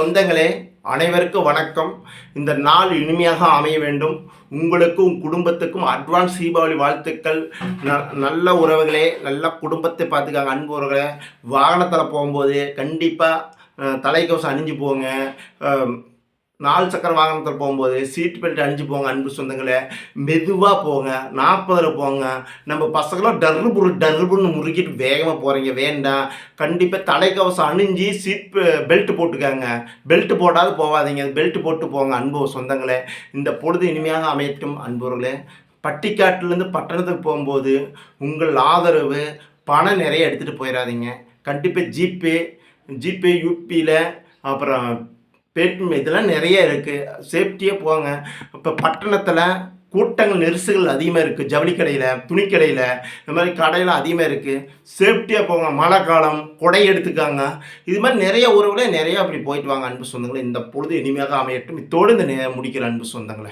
சொந்தங்களே அனைவருக்கும் வணக்கம். இந்த நாள் இனிமையாக அமைய வேண்டும். உங்களுக்கும் குடும்பத்துக்கும் அட்வான்ஸ் தீபாவளி வாழ்த்துக்கள். ந நல்ல உறவுகளே நல்ல குடும்பத்தை பார்த்துக்காங்க அன்பு உறவுகளே. வாகனத்தில் போகும்போது கண்டிப்பாக தலைக்கவசம் அணிஞ்சு போங்க. நாலு சக்கர வாகனத்தில் போகும்போது சீட் பெல்ட் அணிஞ்சு போங்க அன்பு சொந்தங்களே. மெதுவாக போங்க நாற்பதில் போங்க. நம்ம பசங்களும் டர்புரு டர்புன்னு முறுக்கிட்டு வேகமாக போகிறீங்க வேண்டாம். கண்டிப்பாக தலைக்கவசம் அணிஞ்சு சீட் பெல்ட் போட்டுக்காங்க. பெல்ட் போடாது போகாதீங்க. பெல்ட் போட்டு போங்க அன்பு சொந்தங்களே. இந்த பொழுது இனிமையாக அமையட்டும் அன்புகளே பட்டிக்காட்டிலேருந்து பட்டணத்துக்கு போகும்போது உங்கள் ஆதரவு பணம் நிறைய எடுத்துகிட்டு போயிடாதீங்க கண்டிப்பாக ஜிபே ஜிபே யூபியில் அப்புறம் பேடிஎம் இதெல்லாம் நிறைய இருக்குது சேஃப்டியாக போங்க. இப்போ பட்டணத்தில் கூட்டங்கள் நெரிசுகள் அதிகமாக இருக்குது ஜவுளி கடையில் துணிக்கடையில் இந்த மாதிரி கடையில் அதிகமாக இருக்குது சேஃப்டியாக போங்க. மழை காலம் கொடை எடுத்துக்காங்க. இது மாதிரி நிறைய உறவுகளே நிறையா அப்படி போயிட்டு வாங்க அன்பு சொந்தங்களே. இந்த பொழுது இனிமையாக அமையட்டும். இத்தோடு இந்த நே- முடிக்கிற அன்பு சொந்தங்களே.